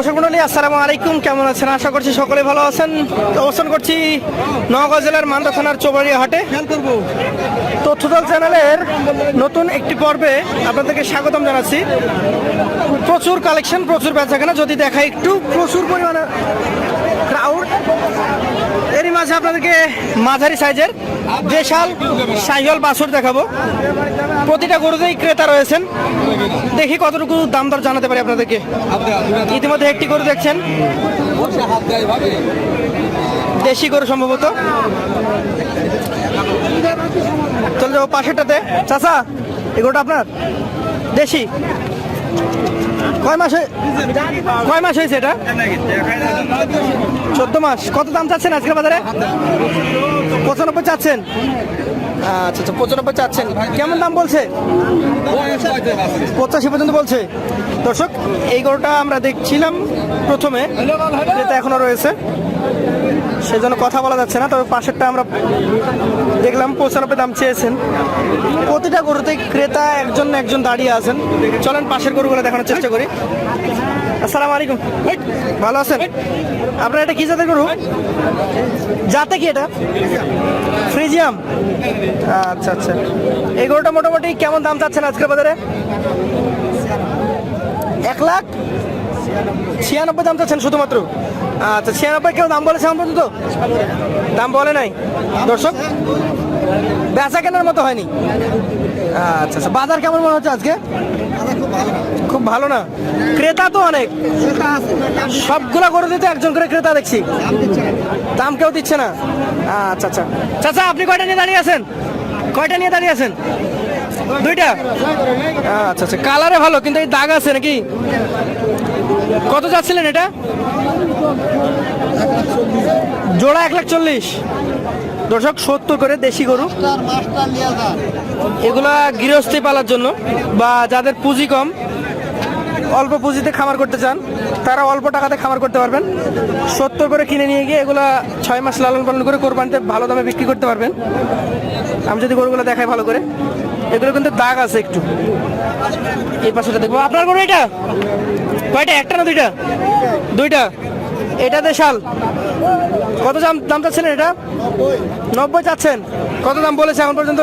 দর্শক মন্ডলী আসসালামু আলাইকুম। কেমন আছেন? আশা করছি সকলে ভালো আছেন। অবস্থান করছি নওগাঁ জেলার মান্দা থানার চৌবাড়িয়া হাটে। তথ্যদল চ্যানেলের নতুন একটি পর্বে আপনাদেরকে স্বাগতম জানাচ্ছি। প্রচুর কালেকশন প্রচুর বেচাকেনা। যদি দেখা একটু প্রচুর পরিমাণে ক্রাউড এরই মাঝে আপনাদেরকে মাঝারি সাইজের দেশাল সাইহল বাছুর দেখাবো। প্রতিটা গরুতেই ক্রেতা রয়েছেন। দেখি কতটুকু দাম দর জানাতে পারি আপনাদেরকে। ইতিমধ্যে একটি গরু দেখছেন। দেশি গরু সম্ভবত। চলে যাব পাশেরটাতে। চাচা এই গরুটা আপনার? দেশি? কয় মাস কয় মাস হয়েছে এটা? চোদ্দ মাস। কত দাম চাচ্ছেন আজকের বাজারে? পঁচানব্বই চাচ্ছেন। আচ্ছা আচ্ছা পঁচানব্বই চাচ্ছেন। কেমন দাম বলছে? পঁচাশি পর্যন্ত বলছে। দর্শক, এই গরুটা আমরা দেখছিলাম প্রথমে। যেটা এখনও রয়েছে। সেজন্য কথা বলা যাচ্ছে না, তবে পাশেরটা আমরা দেখলাম, পঁচানব্বই দাম চেয়েছেন। প্রতিটা গরুতে ক্রেতা একজন একজন দাঁড়িয়ে আছেন। চলেন পাশের গরুগুলো দেখানোর চেষ্টা করি। আসসালামু আলাইকুম। ভালো আছেন? আপনার এটা কি জাতের গরু? জাতে কি এটা? ফ্রিজিয়াম। আচ্ছা আচ্ছা। এই গরুটা মোটামুটি কেমন দাম চাচ্ছেন আজকের বাজারে? এক লাখ ছিয়ানব্বই দাম চাচ্ছেন শুধুমাত্র। আচ্ছা ছিয়ানব্বই কেউ দাম বলেছে এখন পর্যন্ত দাম বলে নাই? দর্শক, বেচা কেনার মতো হয়নি। আচ্ছা আচ্ছা বাজার কেমন মনে হচ্ছে আজকে? খুব ভালো না। ক্রেতা তো অনেক। সবগুলা করে দিতে একজন করে ক্রেতা দেখছি। দাম কেউ দিচ্ছে না। আচ্ছা আচ্ছা। চাচা, আপনি কয়টা নিয়ে দাঁড়িয়ে আছেন? কয়টা নিয়ে দাঁড়িয়ে আছেন? দুইটা? আচ্ছা আচ্ছা কালারে ভালো, কিন্তু এই দাগ আছে নাকি? কত যাচ্ছিলেন এটা? জোড়া এক লাখ চল্লিশ। দর্শক সত্তর করে দেশি গরু। এগুলা গৃহস্থী পালার জন্য বা যাদের পুঁজি কম অল্প পুঁজিতে খামার করতে চান, তারা অল্প টাকাতে খামার করতে পারবেন। সত্তর করে কিনে নিয়ে গিয়ে এগুলো ছয় মাস লালন পালন করে কোরবানিতে ভালো দামে বিক্রি করতে পারবেন। আমি যদি গরুগুলো দেখাই ভালো করে, এগুলো কিন্তু দাগ আছে একটু। এই পাশে দেখব। আপনার গরু এটা? কয়টা? একটা না দুইটা? দুইটা? এটা দেশাল। কত দাম দাম চাচ্ছেন এটা? নব্বই চাচ্ছেন। কত দাম বলেছে এখন পর্যন্ত?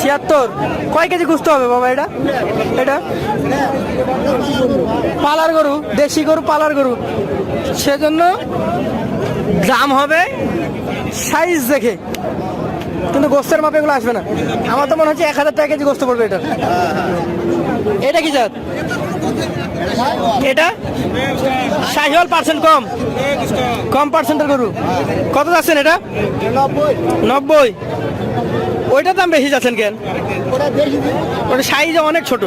ছিয়াত্তর। কয় কেজি গুছতে হবে বাবা এটা? এটা? পালার গরু, দেশি গরু, পালার গরু। সেজন্য দাম হবে সাইজ দেখে। কিন্তু গোস্তের মাপে এগুলো আসবে না। আমার তো মনে হচ্ছে এক হাজার টাকা কেজি গোস্ত পড়বে এটা। এটা কি জাত? এটা? শাহিওয়াল পার্সেন্ট কম? কম পার্সেন্টের গরু। কত যাচ্ছেন এটা? নব্বই। ওইটার দাম বেশি যাচ্ছেন কেন? ওটা সাইজ অনেক ছোট।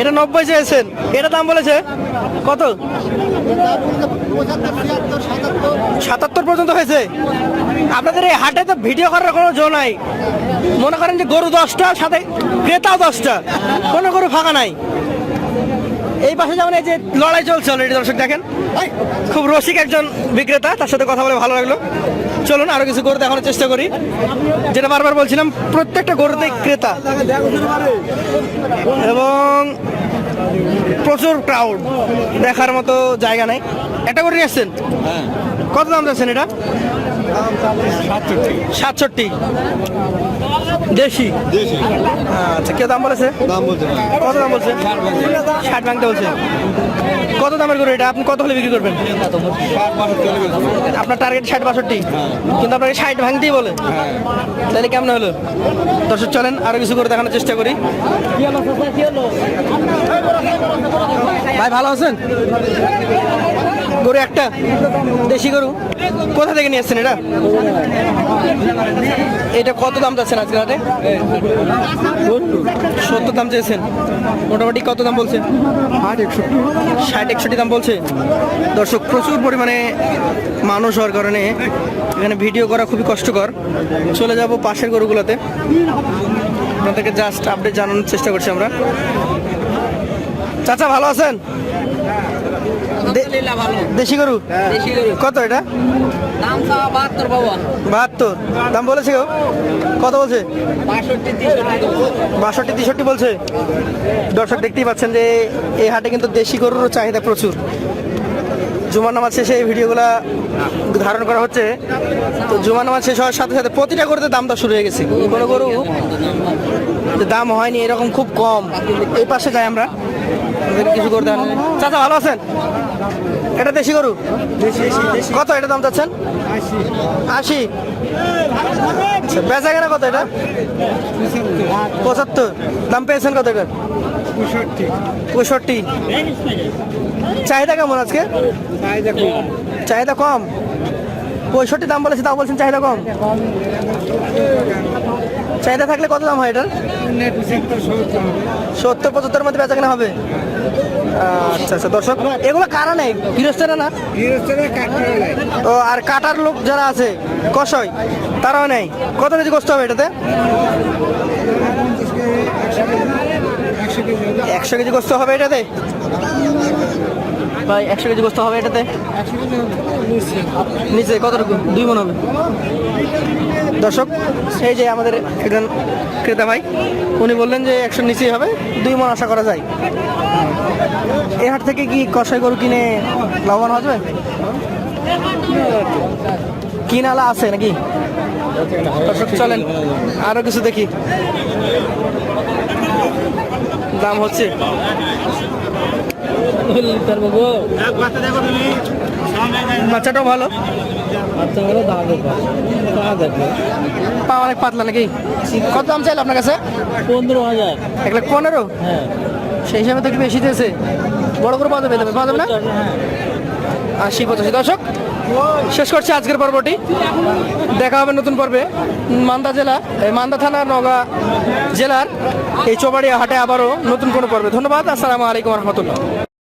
এটা নব্বই চেয়েছেন। এটা দাম বলেছে কত? সাতাত্তর পর্যন্ত হয়েছে। আপনাদের এই হাটে তো ভিডিও করার কোনো জো নাই। মনে করেন যে গরু দশটা, সাথে ক্রেতাও দশটা। কোনো গরু ফাঁকা নাই। এই পাশে যেমন এই যে লড়াই চলছে অলরেডি দর্শক দেখেন। খুব রসিক একজন বিক্রেতা তার সাথে কথা বলে ভালো লাগল। চলুন আরও কিছু গরু দেখানোর চেষ্টা করি। যেটা বারবার বলছিলাম প্রত্যেকটা গরুতে ক্রেতা। এবং প্রচুর ক্রাউড দেখার মতো জায়গা নাই। একটা করে নিয়ে আসছেন? কত দাম যাচ্ছেন এটা? সাতষট্টি। দেশি? আচ্ছা কেউ দাম বলেছে? কত দাম বলছে? ষাট ভাঙতে বলছে। কত দামের গরু এটা? আপনি কত হলে বিক্রি করবেন? আপনার টার্গেট ষাট বাষট্টি। কিন্তু আপনাকে ষাট ভাঙতেই বলে। তাহলে কেমন হলো? দর্শক চলেন আরও কিছু করে দেখানোর চেষ্টা করি। ভাই ভালো আছেন? গরু একটা? দেশি গরু? কোথা থেকে নিয়ে আসছেন এটা? এটা কত দাম যাচ্ছেন আজকে হাটে? সত্তর দাম চেয়েছেন। মোটামুটি কত দাম বলছে? ষাট একষট্টি। দাম বলছে। দর্শক প্রচুর পরিমাণে মানুষ হওয়ার কারণে এখানে ভিডিও করা খুবই কষ্টকর। চলে যাব পাশের গরুগুলোতে। আপনাদেরকে জাস্ট আপডেট জানানোর চেষ্টা করছি আমরা। চাচা ভালো আছেন? দেশি গরু? দেশি গরু। কত এটা? বাহাত্তর দাম বলেছে কেউ? কত বলছে? বাষট্টি তেষট্টি বলছে। দর্শক দেখতেই পাচ্ছেন যে এই হাটে কিন্তু দেশি গরুরও চাহিদা প্রচুর। জুমার নামাজ শেষে এই ভিডিওগুলা ধারণ করা হচ্ছে। তো জুমার নামাজ শেষ হওয়ার সাথে সাথে প্রতিটা গরুতে দাম দর শুরু হয়ে গেছে। কোনো গরু দাম হয়নি এরকম খুব কম। এই পাশে যাই আমরা। কিছু গরু দেন। চাচা ভালো আছেন? এটা দেশি গরু? কত এটা দাম চাচ্ছেন? আশি। আচ্ছা, বেচা কেনা কত এটা? পঁচাত্তর। দাম পেয়েছেন কত এটা? পঁয়ষট্টি। চাহিদা কেমন আজকে? চাহিদা কম? পঁয়ষট্টি দাম বলেছে, তাও বলছেন চাহিদা কম? চাহিদা থাকলে কত দাম হয় এটার? সত্তর পঁচাত্তর মধ্যে বেচা কেনা হবে। আচ্ছা আচ্ছা দর্শক, এগুলো কারা নেই গৃহস্থরা না? ও, আর কাটার লোক যারা আছে কষয় তারাও নেই কত কেজি কষ্ট হবে এটাতে? একশো কেজি গোস্ত হবে এটাতে? ভাই, একশো কেজি গোস্ত হবে এটাতে? নিচে, কতটুকু? দুই মন হবে। দর্শক, এই যে আমাদের একজন ক্রেতা ভাই, উনি বললেন যে একশো নিচেই হবে, দুই মন আশা করা যায়। এই হাট থেকে কি কষাই গরু কিনে লাভবান হওয়া যাবে? কিনালা আছে নাকি? দর্শক, চলেন, আরও কিছু দেখি। দাম হচ্ছে বাচ্চাটাও ভালো? পা অনেক পাতলা নাকি? কত দাম চাইলো আপনার কাছে? পনেরো হাজার এক লাখ পনেরো? হ্যাঁ। সেই হিসাবে তো একটু বেশি দিয়েছে। বড় করে পাওয়া যাবে পাওয়া যাবে না? আশি পঁচাশি দশক শেষ করছি আজকের পর্বটি। দেখা হবে নতুন পর্বে। মান্দা জেলা, এই মান্দা থানা নগা জেলার এই চৌবাড়িয়া হাটে আবারও নতুন কোনো পর্বে। ধন্যবাদ, আসসালামু আলাইকুম রহমতুল্লাহ।